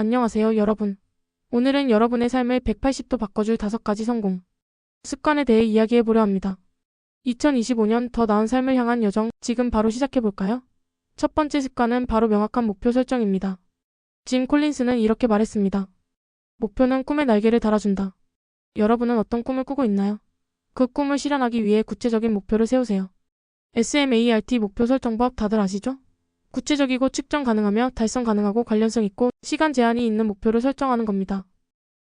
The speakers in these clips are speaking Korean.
안녕하세요, 여러분. 오늘은 여러분의 삶을 180도 바꿔줄 다섯 가지 성공 습관에 대해 이야기해 보려 합니다. 2025년 더 나은 삶을 향한 여정, 지금 바로 시작해 볼까요? 첫 번째 습관은 바로 명확한 목표 설정입니다. 짐 콜린스는 이렇게 말했습니다. 목표는 꿈의 날개를 달아준다. 여러분은 어떤 꿈을 꾸고 있나요? 그 꿈을 실현하기 위해 구체적인 목표를 세우세요. SMART 목표 설정법 다들 아시죠? 구체적이고 측정 가능하며 달성 가능하고 관련성 있고 시간 제한이 있는 목표를 설정하는 겁니다.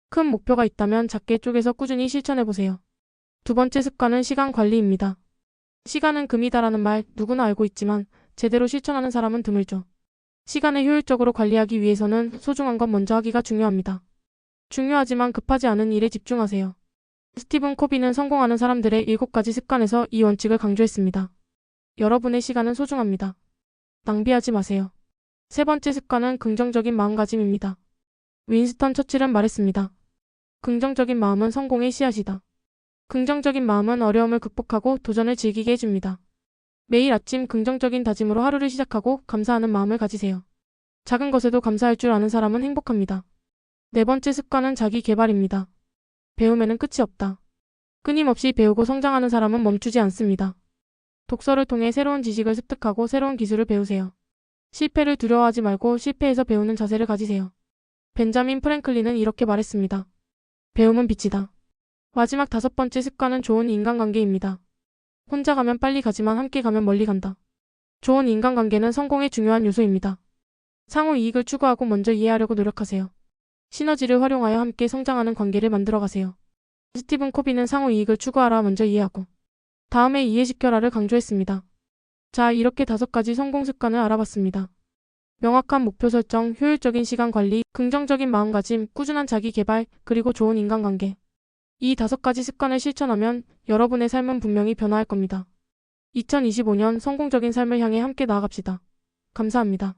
큰 목표가 있다면 작게 쪼개서 꾸준히 실천해 보세요. 두 번째 습관은 시간 관리입니다. 시간은 금이다라는 말 누구나 알고 있지만 제대로 실천하는 사람은 드물죠. 시간을 효율적으로 관리하기 위해서는 소중한 것 먼저 하기가 중요합니다. 중요하지만 급하지 않은 일에 집중하세요. 스티븐 코비는 성공하는 사람들의 7가지 습관에서 이 원칙을 강조했습니다. 여러분의 시간은 소중합니다. 낭비하지 마세요. 세 번째 습관은 긍정적인 마음가짐입니다. 윈스턴 처칠은 말했습니다. 긍정적인 마음은 성공의 씨앗이다. 긍정적인 마음은 어려움을 극복하고 도전을 즐기게 해줍니다. 매일 아침 긍정적인 다짐으로 하루를 시작하고 감사하는 마음을 가지세요. 작은 것에도 감사할 줄 아는 사람은 행복합니다. 네 번째 습관은 자기 개발입니다. 배움에는 끝이 없다. 끊임없이 배우고 성장하는 사람은 멈추지 않습니다. 독서를 통해 새로운 지식을 습득하고 새로운 기술을 배우세요. 실패를 두려워하지 말고 실패에서 배우는 자세를 가지세요. 벤자민 프랭클린은 이렇게 말했습니다. 배움은 빛이다. 마지막 다섯 번째 습관은 좋은 인간관계입니다. 혼자 가면 빨리 가지만 함께 가면 멀리 간다. 좋은 인간관계는 성공의 중요한 요소입니다. 상호 이익을 추구하고 먼저 이해하려고 노력하세요. 시너지를 활용하여 함께 성장하는 관계를 만들어 가세요. 스티븐 코비는 상호 이익을 추구하라 먼저 이해하고 다음에 이해시켜라를 강조했습니다. 자, 이렇게 다섯 가지 성공 습관을 알아봤습니다. 명확한 목표 설정, 효율적인 시간 관리, 긍정적인 마음가짐, 꾸준한 자기 개발, 그리고 좋은 인간관계. 이 다섯 가지 습관을 실천하면 여러분의 삶은 분명히 변화할 겁니다. 2025년 성공적인 삶을 향해 함께 나아갑시다. 감사합니다.